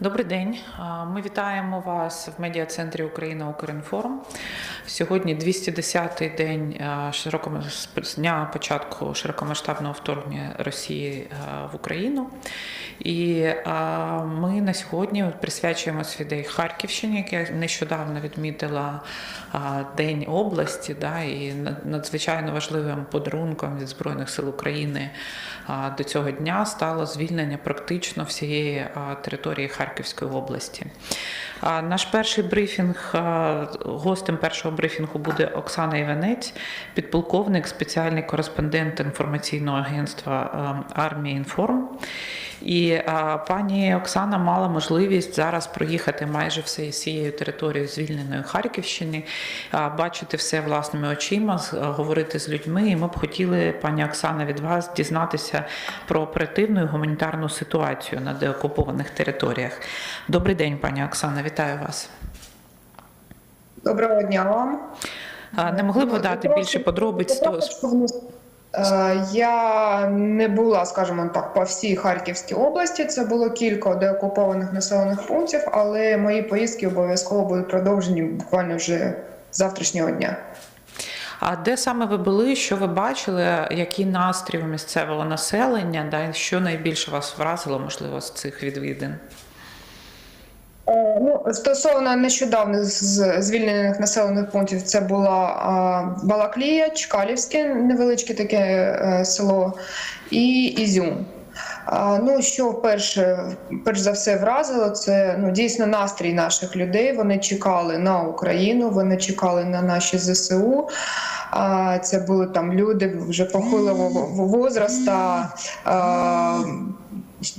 Добрий день. Ми вітаємо вас в медіа-центрі Україна Укрінформ. Сьогодні 210-й день а, широкому з дня початку широкомасштабного вторгнення Росії в Україну. І ми на сьогодні присвячуємо свій день Харківщині, яка нещодавно відмітила День області. Да, і надзвичайно важливим подарунком від Збройних сил України до цього дня стало звільнення практично всієї території Харківської області. Наш перший брифінг, гостем першого брифінгу буде Оксана Іванець, підполковник, спеціальний кореспондент інформаційного агентства а, Армія Інформ. І а, пані Оксана мала можливість зараз проїхати майже всією територією звільненої Харківщини, а, бачити все власними очима, а, говорити з людьми. І ми б хотіли, пані Оксана, від вас дізнатися про оперативну і гуманітарну ситуацію на деокупованих територіях. Добрий день, пані Оксана, вітаю вас. Доброго дня вам. Не могли б ви дати більше подробиць? Е, Я не була, скажімо так, по всій Харківській області. Це було кілька деокупованих населених пунктів, але мої поїздки обов'язково будуть продовжені буквально вже завтрашнього дня. А де саме ви були? Що ви бачили? Які настрій у місцевого населення? Да, що найбільше вас вразило, можливо, з цих відвідин? Е, Ну, стосовно нещодавних звільнених населених пунктів, це була Балаклія, Чкалівське, невеличке таке е, село, і Ізюм. Ну, що вперше, перш за все вразило, це ну, дійсно настрій наших людей. Вони чекали на Україну, вони чекали на наші ЗСУ. Це були там люди вже похилого возраста.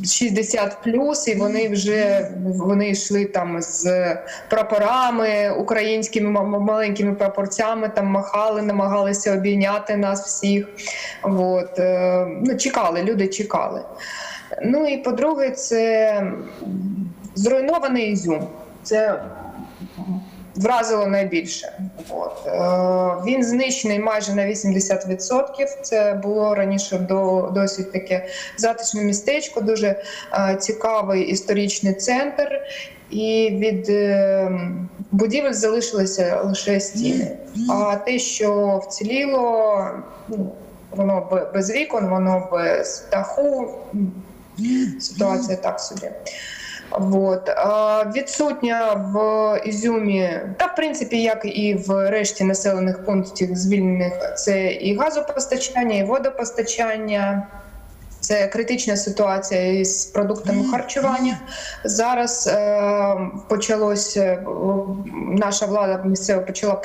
А, 60 плюс, і вони вже вони йшли там з прапорами українськими маленькими прапорцями, там махали, намагалися обійняти нас всіх. От, е, ну, чекали, люди чекали. Ну і по-друге, це зруйнований ізюм. Це вразило найбільше. От. Е, він знищений майже на 80%. Це було раніше до, досить таке затишне містечко, дуже е, цікавий історичний центр. І від е, будівель залишилися лише стіни. А те, що вціліло, ну, воно без вікон, воно без даху. Ситуація так собі. Вот. Відсутня в Ізюмі, та в принципі, як і в решті населених пунктів звільнених, це і газопостачання, і водопостачання. Це критична ситуація із продуктами харчування. Зараз е, почалось е, наша влада місцева почала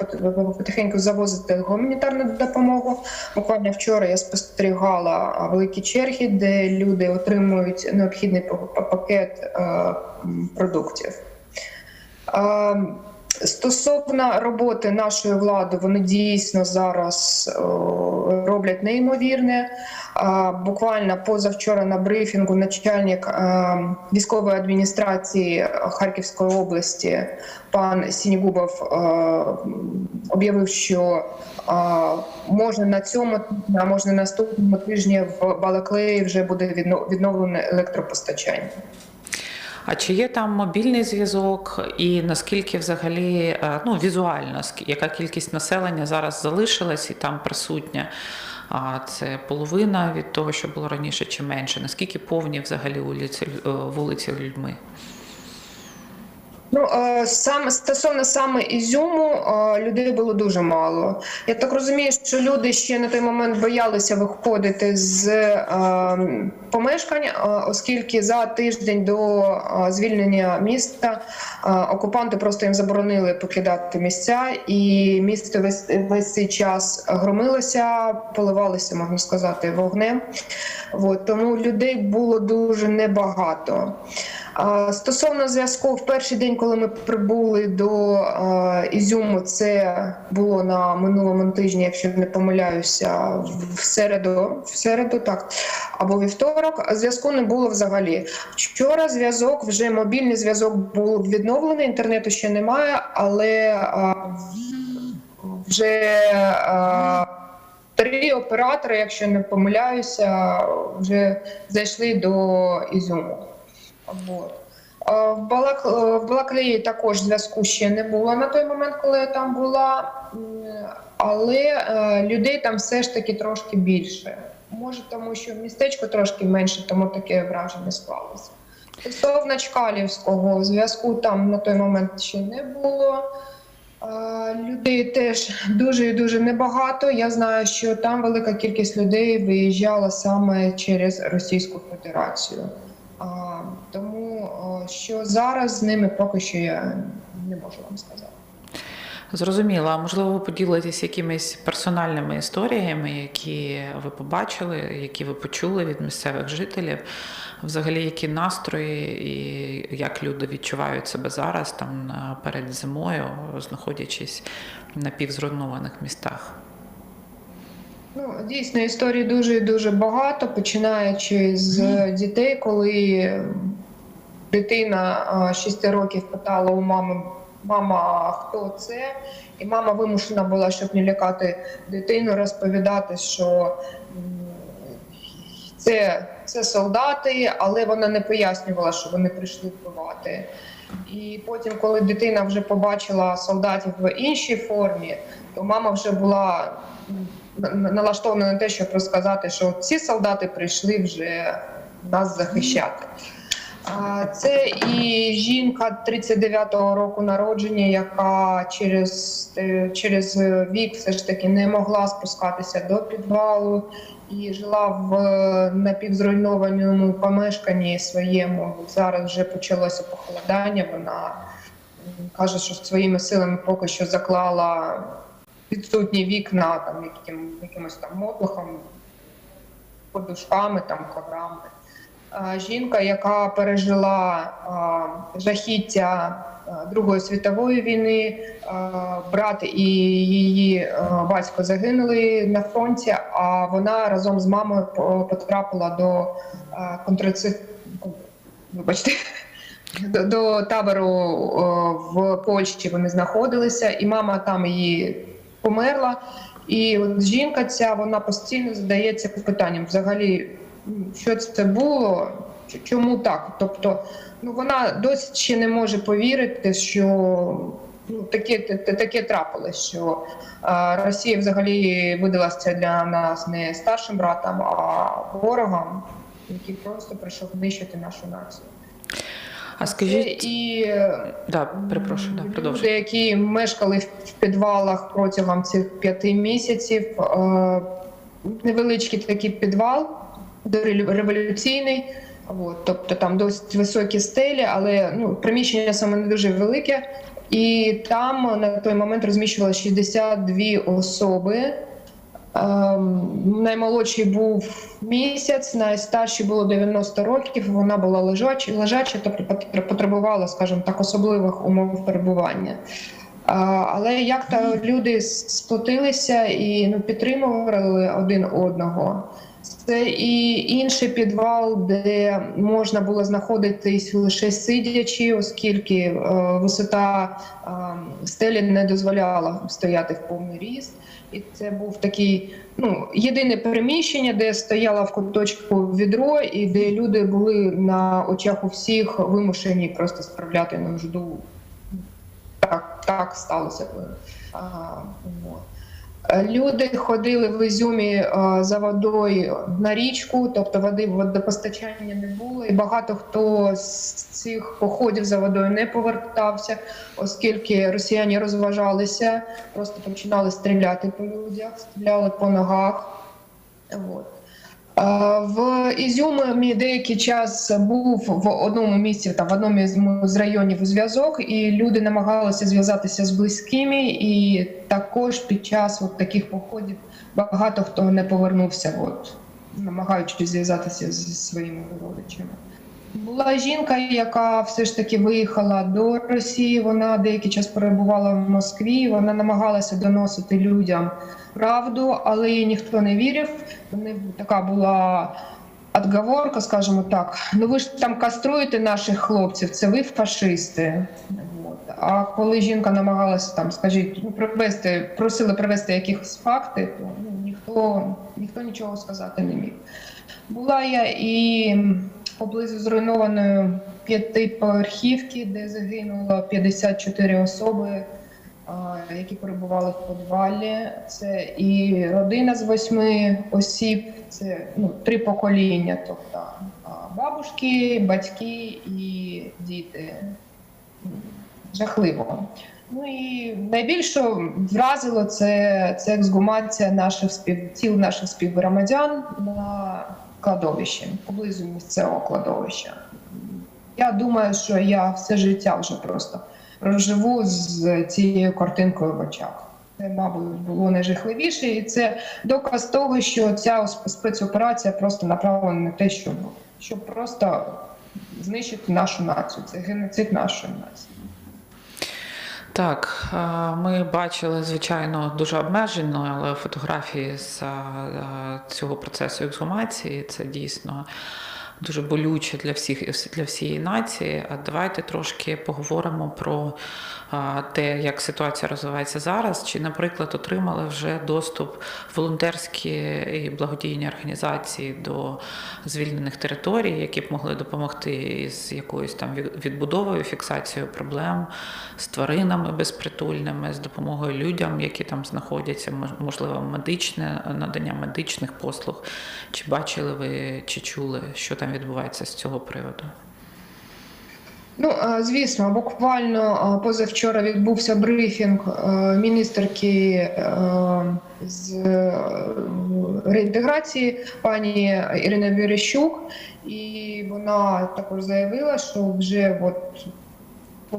потихеньку завозити гуманітарну допомогу. Буквально вчора я спостерігала великі черги, де люди отримують необхідний па- па- пакет е, продуктів. Е, Стосовно роботи нашої влади, вони дійсно зараз роблять неймовірне. Буквально позавчора на брифінгу начальник е, військової адміністрації Харківської області пан Сінігубов е, об'явив, що е, може на цьому а можна наступному тижні в Балаклеї вже буде відновлене електропостачання. А чи є там мобільний зв'язок, і наскільки взагалі е, ну, візуально, яка кількість населення зараз залишилась і там присутня? А це половина від того, що було раніше, чи менше? Наскільки повні взагалі вулиці, е, вулиці людьми? Ну е, саме стосовно саме ізюму е, людей було дуже мало. Я так розумію, що люди ще на той момент боялися виходити з е, помешкань, е, оскільки за тиждень до звільнення міста окупанти просто їм заборонили покидати місця, і місто весь, весь цей час громилося, поливалося, можна сказати, вогнем. От, тому людей було дуже небагато. Стосовно зв'язку, в перший день, коли ми прибули до Ізюму, це було на минулому тижні, якщо не помиляюся, в середу, в середу, так, або вівторок. Зв'язку не було взагалі. Вчора зв'язок, вже мобільний зв'язок був відновлений, інтернету ще немає, але вже три оператори, якщо не помиляюся, вже зайшли до Ізюму. Вот. Е, В е, Балаклеї також зв'язку ще не було на той момент, коли я там була, але е, людей там все ж таки трошки більше. Може, тому що містечко трошки менше, тому таке враження склалося. Стосовно Чкалівського зв'язку там на той момент ще не було. Е, Людей теж дуже і дуже небагато. Я знаю, що там велика кількість людей виїжджала саме через Російську Федерацію. Тому що зараз з ними поки що я не можу вам сказати. Зрозуміло, а можливо, ви поділитесь якимись персональними історіями, які ви побачили, які ви почули від місцевих жителів, взагалі, які настрої і як люди відчувають себе зараз, там на- перед зимою, знаходячись в напівзруйнованих містах. Ну, дійсно, історій дуже і дуже багато, починаючи з дітей, коли дитина а, 6 років питала у мами, мама, хто це? І мама вимушена була, щоб не лякати дитину, розповідати, що це, це солдати, але вона не пояснювала, що вони прийшли вбивати. І потім, коли дитина вже побачила солдатів в іншій формі, то мама вже була м, на- те, щоб розказати, що ці солдати прийшли вже нас захищати. Це і жінка 39-го року народження, яка через, е, через вік все ж таки не могла спускатися до підвалу і жила в е, напівзруйнованому помешканні своєму. Зараз вже почалося похолодання. Вона каже, що своїми силами поки що заклала відсутні вікна там яким, якимось там мотлухом, подушками, там коврами. Жінка, яка пережила жахіття Другої світової війни, брат і її батько загинули на фронті, а вона разом з мамою по- потрапила до контраци... Вибачте. До, табору в Польщі вони знаходилися, і мама там її померла. І от жінка ця вона постійно задається питанням взагалі, що це було, чому так? Тобто, ну вона досі ще не може повірити, що ну, таке, таке трапилось, що а, Росія взагалі видалася для нас не старшим братом, а ворогом, який просто прийшов знищити нашу націю. А скажіть, і е, да, перепрошую, да, Люди, які мешкали в підвалах протягом цих п'яти місяців, е, невеличкий такий підвал, дореволюційний, от, тобто там досить високі стелі, але ну, приміщення саме не дуже велике. І там на той момент розміщувалося 62 особи. Ем, наймолодший був місяць, найстарший було 90 років. Вона була лежача, лежача тобто потр- потребувала, скажімо так, особливих умов перебування. Але як то люди сплотилися і ну, підтримували один одного. Це і інший підвал, де можна було знаходитись лише сидячи, оскільки е, висота е, стелі не дозволяла стояти в повний ріст. І це був такий ну, єдине переміщення, де стояла в куточку відро, і де люди були на очах у всіх вимушені просто справляти нужду. Так, так сталося. А, Люди ходили в Ізюмі е, за водою на річку, тобто води водопостачання не було, і багато хто з цих походів за водою не повертався, оскільки росіяни розважалися, просто починали стріляти по людях, стріляли по ногах. От. В Ізюмі деякий час був в одному місці, там в одному з районів зв'язок, і люди намагалися зв'язатися з близькими. І також під час от таких походів багато хто не повернувся, от, намагаючись зв'язатися зі своїми родичами. Була жінка, яка все ж таки виїхала до Росії. Вона деякий час перебувала в Москві. Вона намагалася доносити людям правду, але їй ніхто не вірив. Вони така була отговорка, скажімо так. Ну ви ж там каструєте наших хлопців, це ви фашисти. А коли жінка намагалася там, скажіть, ну привести, просили привести якихось факти, то ну, ніхто, ніхто нічого сказати не міг. Була я і поблизу зруйнованої п'ятиповерхівки, де загинуло 54 особи, які перебували в підвалі. Це і родина з восьми осіб, це ну, три покоління, тобто бабушки, батьки і діти. Жахливо. Ну і найбільше вразило це, це ексгумація наших спів, тіл наших співгромадян на кладовищі, поблизу місцевого кладовища. Я думаю, що я все життя вже просто проживу з цією картинкою в очах. Це, мабуть, було найжахливіше, і це доказ того, що ця спецоперація просто направлена на те, щоб, щоб просто знищити нашу націю. Це геноцид нашої нації. Так, е, ми бачили, звичайно, дуже обмежено, але фотографії з е, цього процесу ексгумації це дійсно дуже болюче для всіх для всієї нації. А давайте трошки поговоримо про те, як ситуація розвивається зараз. Чи, наприклад, отримали вже доступ волонтерські і благодійні організації до звільнених територій, які б могли допомогти із якоюсь там відбудовою, фіксацією проблем з тваринами безпритульними, з допомогою людям, які там знаходяться, можливо, медичне надання медичних послуг. Чи бачили ви, чи чули, що там відбувається з цього приводу? Ну, е, звісно, буквально е, позавчора відбувся брифінг е, міністерки з реінтеграції пані Ірина Вірещук, і вона також заявила, що вже от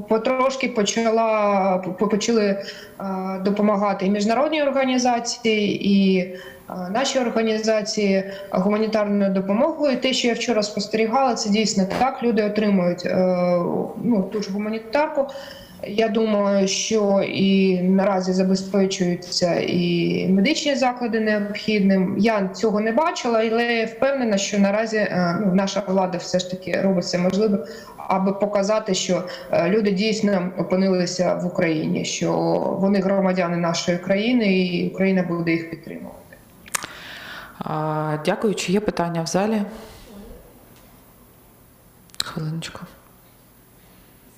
потрошки почала почали допомагати і міжнародні організації, і наші організації гуманітарною допомогою. Те, що я вчора спостерігала, це дійсно так. Люди отримують е, ну, ту ж гуманітарку. Я думаю, що і наразі забезпечуються і медичні заклади необхідним. Я цього не бачила, але я впевнена, що наразі е, ну, наша влада все ж таки робить все можливе, аби показати, що е, люди дійсно опинилися в Україні, що вони громадяни нашої країни, і Україна буде їх підтримувати. Дякую. Чи є питання в залі? Хвилиночку.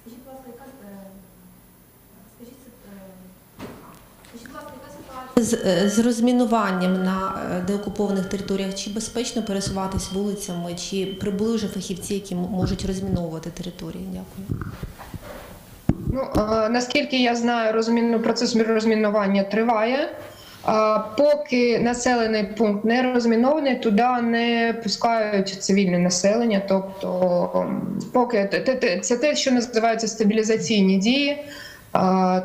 Скажіть, будь ласка, яка е, скажіть, е, з, е, з розмінуванням на деокупованих територіях? Чи безпечно пересуватись вулицями, чи прибули вже фахівці, які можуть розміновувати території? Дякую. Ну е, наскільки я знаю, розмінну процес розмінування триває. Поки населений пункт не розмінований, туди не пускають цивільне населення. Тобто, поки те- те- це те, що називається стабілізаційні дії.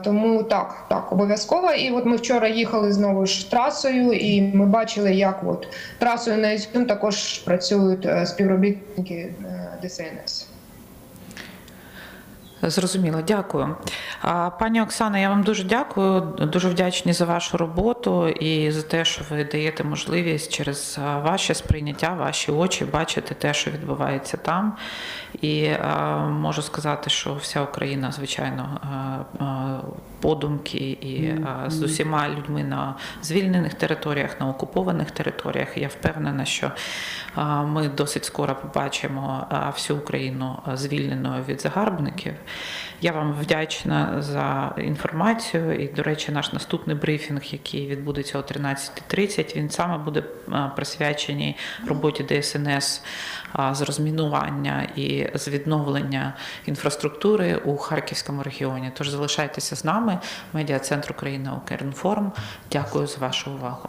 Тому так, так, обов'язково. І от ми вчора їхали знову ж трасою, і ми бачили, як от трасою на Ізюм також працюють е, співробітники е, ДСНС. Зрозуміло, дякую. Пані Оксана, я вам дуже дякую. Дуже вдячні за вашу роботу і за те, що ви даєте можливість через ваше сприйняття, ваші очі бачити те, що відбувається там. І а, можу сказати, що вся Україна, звичайно, а, а, подумки і з усіма людьми на звільнених територіях, на окупованих територіях. Я впевнена, що ми досить скоро побачимо всю Україну звільненою від загарбників. Я вам вдячна за інформацію. І, до речі, наш наступний брифінг, який відбудеться о 13.30, він саме буде присвячений роботі ДСНС з розмінування і з відновлення інфраструктури у Харківському регіоні. Тож залишайтеся з нами. Медіа центр України Укрінформ. Дякую за вашу увагу.